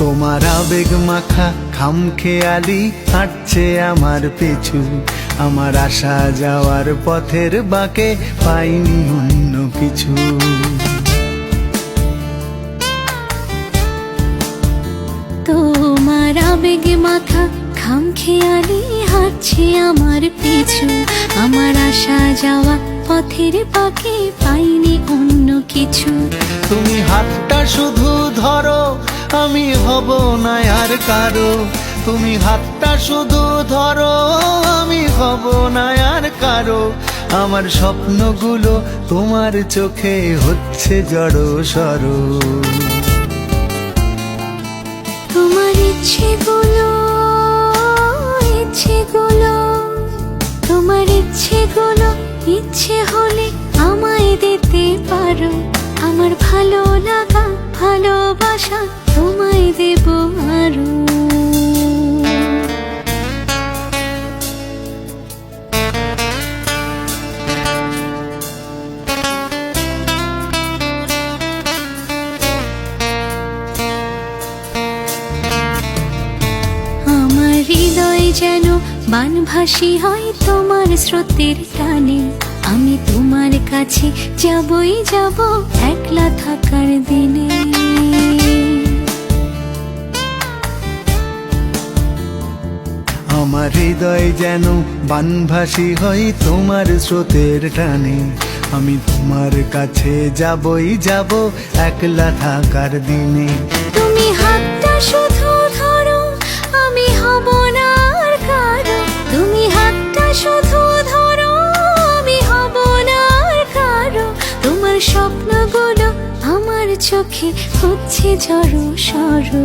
তোমার আবেগ মাখা খাম খেয়ালি হাঁটছে আমার পিছু। আমার আসা যাওয়ার পথের বাঁকে পাইনি অন্য কিছু। তোমার আবেগে মাথা খাম খেয়ালি হাঁটছে আমার পিছু। আমার আসা যাওয়া পথের পাখি পাইনি অন্য কিছু। তুমি হাতটা শুধু ধরো আমি হব না আর কারও। তুমি হাতটা শুধু ধরো, আমি হব না আর কারও। আমার স্বপ্নগুলো তোমার চোখে হচ্ছে জড়ো সরো। তোমার ইচ্ছেগুলো ইচ্ছেগুলো, তোমার ইচ্ছেগুলো, ইচ্ছে হলে আমায় দিতে পারো। আমার ভালো লাগা, ভালোবাসা তোমায় দেব আরও। হৃদয় যেন বানভাসী হয় তোমার স্রোতের টানে। আমি তোমার কাছে যাবই, যাব একলা থাকার দিনে। হৃদয় যেন বানভাসী হয় তোমার স্রোতের টানে। আমি তোমার কাছে যাবই, যাব একলা থাকার দিনে। তুমি হাতটা শুধু ধরো, আমি হব না আর কারও। তুমি হাতটা শুধু ধরো, আমি হব না আর কারও। তোমার স্বপ্নগুলো আমার চোখে হচ্ছে ঝড়ো সরো